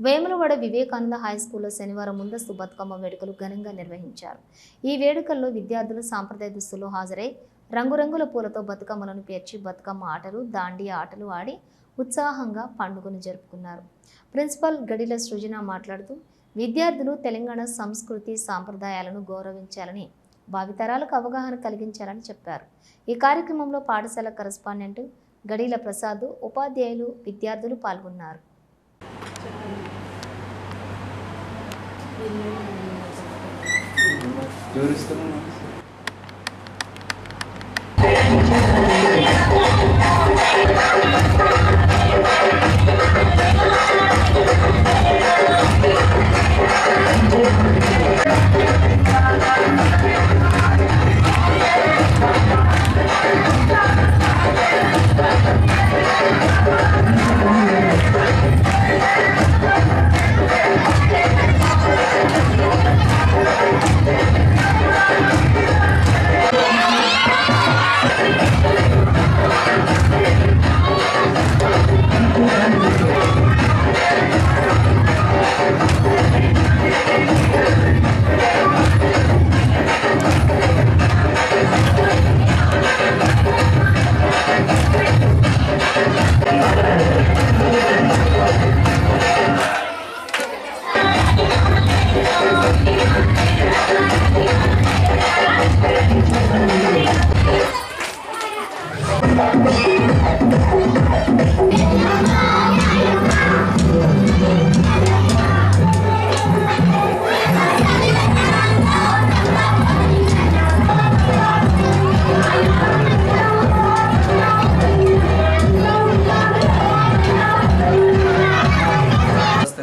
Vemulawada Vivekananda high స్కూల్లో శనివారం ముందస్తు బతుకమ్మ వేడుకలు ఘనంగా నిర్వహించారు. ఈ వేడుకల్లో విద్యార్థులు సాంప్రదాయ దుస్తుల్లో హాజరై రంగురంగుల పూలతో బతుకమ్మలను పేర్చి బతుకమ్మ ఆటలు దాండియా ఆటలు ఆడి ఉత్సాహంగా పండుగను జరుపుకున్నారు. ప్రిన్సిపల్ గడిల సృజన మాట్లాడుతూ విద్యార్థులు తెలంగాణ సంస్కృతి సాంప్రదాయాలను గౌరవించాలని భావితరాలకు అవగాహన కలిగించాలని చెప్పారు. ఈ కార్యక్రమంలో పాఠశాల కరస్పాండెంట్ గడిల ప్రసాద్ ఉపాధ్యాయులు విద్యార్థులు పాల్గొన్నారు. Görüştüm.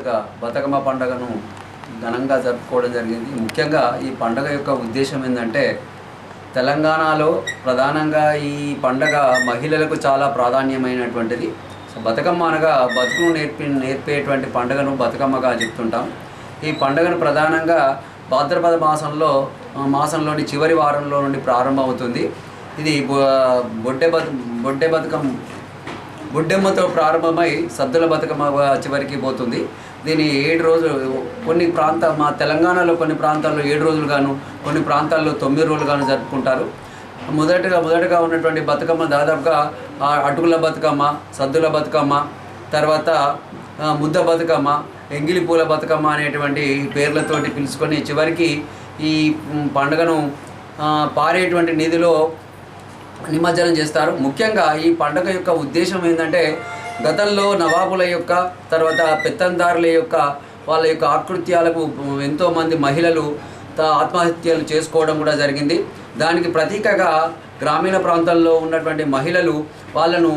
ప్రస్తుతగా బతుకమ్మ పండుగను ఘనంగా జరుపుకోవడం జరిగింది. ముఖ్యంగా ఈ పండుగ యొక్క ఉద్దేశం ఏంటంటే తెలంగాణలో ప్రధానంగా ఈ పండగ మహిళలకు చాలా ప్రాధాన్యమైనటువంటిది. సో బతుకమ్మ అనగా బతుకును నేర్పి నేర్పేటువంటి పండుగను బతుకమ్మగా చెప్తుంటాం. ఈ పండుగను ప్రధానంగా భాద్రపద మాసంలో మాసంలోని చివరి వారంలో నుండి ప్రారంభమవుతుంది. ఇది బొడ్డె బతు బొడ్డె బతుకమ్మ బుడ్డెమ్మతో ప్రారంభమై సద్దుల బతుకమ్మ చివరికి పోతుంది. దీని ఏడు రోజులు కొన్ని ప్రాంత మా తెలంగాణలో కొన్ని ప్రాంతాల్లో ఏడు రోజులు గాను కొన్ని ప్రాంతాల్లో తొమ్మిది రోజులు గాను జరుపుకుంటారు. మొదటగా మొదటగా ఉన్నటువంటి బతుకమ్మ దాదాపుగా అటుకుల బతుకమ్మ సద్దుల బతుకమ్మ తర్వాత ముద్ద బతుకమ్మ ఎంగిలి పూల బతుకమ్మ అనేటువంటి పేర్లతోటి పిలుచుకొని చివరికి ఈ పండుగను పారేటువంటి నిధిలో నిమజ్జనం చేస్తారు. ముఖ్యంగా ఈ పండుగ యొక్క ఉద్దేశం ఏంటంటే గతంలో నవాబుల యొక్క తర్వాత పెత్తందారుల యొక్క వాళ్ళ యొక్క ఆకృత్యాలకు ఎంతోమంది మహిళలు ఆత్మహత్యలు చేసుకోవడం కూడా జరిగింది. దానికి ప్రతీకగా గ్రామీణ ప్రాంతాల్లో ఉన్నటువంటి మహిళలు వాళ్ళను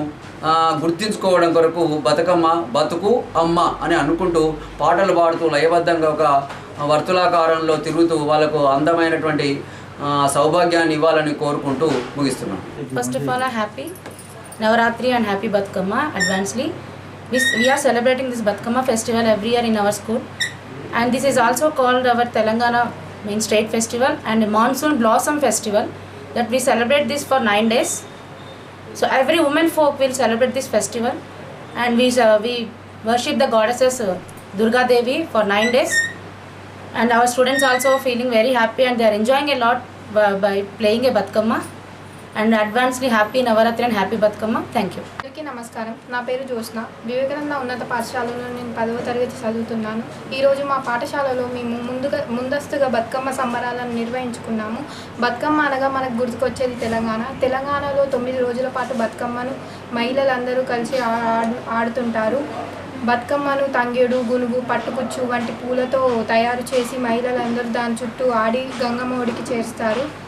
గుర్తించుకోవడం కొరకు బతుకమ్మ బతుకు అమ్మ అని అనుకుంటూ పాటలు పాడుతూ లయబద్ధంగా ఒక వర్తులాకారంలో తిరుగుతూ వాళ్ళకు అందమైనటువంటి సౌభాగ్యాన్ని ఇవ్వాలని కోరుకుంటూ ముగిస్తున్నాను first of all happy Navaratri and happy Batkama advancedly. We, are celebrating this Batkama festival every year in our school, and this is also called our Telangana main state festival and monsoon blossom festival that we celebrate this for nine days. So every woman folk will celebrate this festival, and we uh, we worship the goddesses uh, Durga Devi for nine days. And our students also feeling very happy and they are enjoying a lot by, by playing a Batkama. And advancely happy Navaratri and happy Bathukamma. Thank you అందరికీ నమస్కారం. నా పేరు జ్యోత్స్న. వివేకానంద ఉన్నత పాఠశాలలో నేను పదవ తరగతి చదువుతున్నాను. ఈరోజు మా పాఠశాలలో మేము ముందుగా ముందస్తుగా బతుకమ్మ సంబరాలను నిర్వహించుకున్నాము. బతుకమ్మ అనగా మనకు గుర్తుకొచ్చేది తెలంగాణ. తెలంగాణలో తొమ్మిది రోజుల పాటు బతుకమ్మను మహిళలందరూ కలిసి ఆడు- ఆడుతుంటారు. బతుకమ్మను తంగేడు గునుగు పట్టుకుచ్చు వంటి పూలతో తయారు చేసి మహిళలందరూ దాని చుట్టూ ఆడి గంగమ్మ ఒడికి చేస్తారు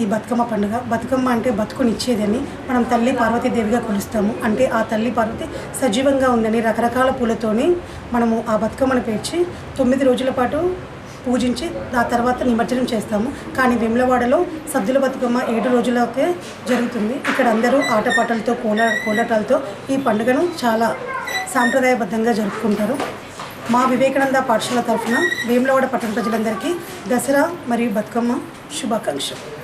ఈ బతుకమ్మ పండుగ. బతుకమ్మ అంటే బతుకునిచ్చేదని మనం తల్లి పార్వతీదేవిగా కొలుస్తాము. అంటే ఆ తల్లి పార్వతి సజీవంగా ఉందని రకరకాల పూలతోని మనము ఆ బతుకమ్మను పేర్చి తొమ్మిది రోజుల పాటు పూజించి ఆ తర్వాత నిమజ్జనం చేస్తాము. కానీ వేములవాడలో సద్దుల బతుకమ్మ ఏడు రోజులకే జరుగుతుంది. ఇక్కడ అందరూ ఆటపాటలతో కోలా కోలాటాలతో ఈ పండుగను చాలా సాంప్రదాయబద్ధంగా జరుపుకుంటారు. మా వివేకానంద పాఠశాల తరఫున వేములవాడ పట్టణ ప్రజలందరికీ దసరా మరియు బతుకమ్మ శుభాకాంక్షలు.